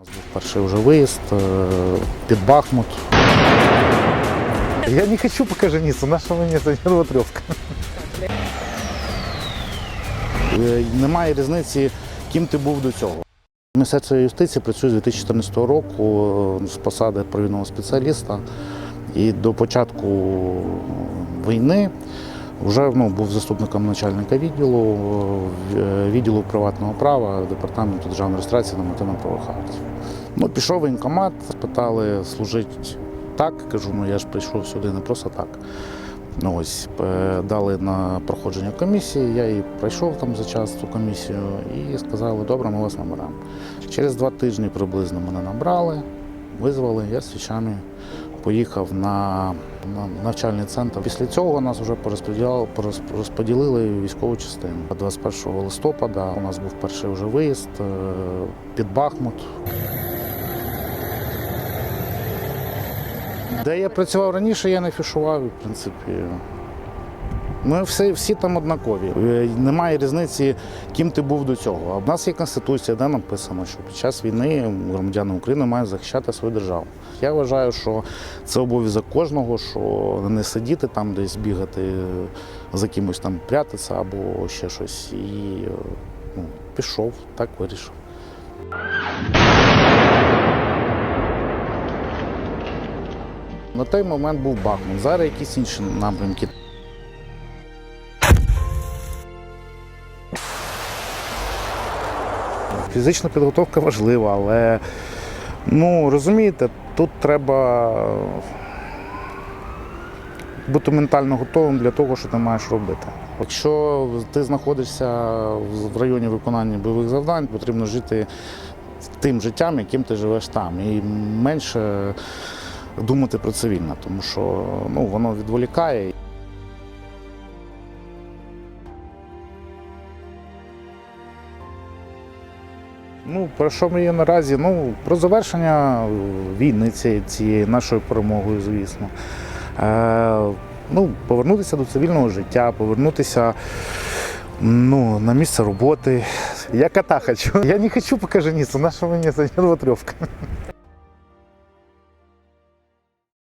У нас був перший вже виїзд е, під Бахмут. Я не хочу поки жениться, наша мені це нервотрепка. Е, Немає різниці, ким ти був до цього. Міністерство юстиції працює з 2014 року е, з посади провідного спеціаліста. І до початку війни вже ну, був заступником начальника відділу, е, відділу приватного права, департаменту державної реєстрації нормативно-правових актів. Ну, пішов воєнкомат, спитали, служить так. Кажу, ну я ж прийшов сюди не просто так. Ну, ось, е, дали на проходження комісії, я і пройшов там за час цю комісію і сказали, добре, ми вас наберемо. Через два тижні приблизно мене набрали, визвали, я з свічами поїхав на, на навчальний центр. Після цього нас вже розподілили військову частину. 21 листопада у нас був перший вже виїзд е, під Бахмут. Де я працював раніше, я не фішував, в принципі. Ми всі, всі там однакові. Е, Немає різниці, ким ти був до цього. А в нас є конституція, де написано, що під час війни громадяни України мають захищати свою державу. Я вважаю, що це обов'язок кожного, що не сидіти там, десь бігати е, за кимось там прятатися або ще щось. І е, ну, пішов, так вирішив. На той момент був Бахмут, зараз якісь інші напрямки. Фізична підготовка важлива, але ну, розумієте, тут треба бути ментально готовим для того, що ти маєш робити. Якщо ти знаходишся в районі виконання бойових завдань, потрібно жити тим життям, яким ти живеш там. І менше думати про цивільне, тому що ну, воно відволікає. Ну, про що ми є наразі? Ну, про завершення війни цієї, цієї нашою перемогою, звісно. Е, ну, повернутися до цивільного життя, повернутися ну, на місце роботи. Я кота хочу. Я не хочу поки жениться, наша мені за нервотрепка.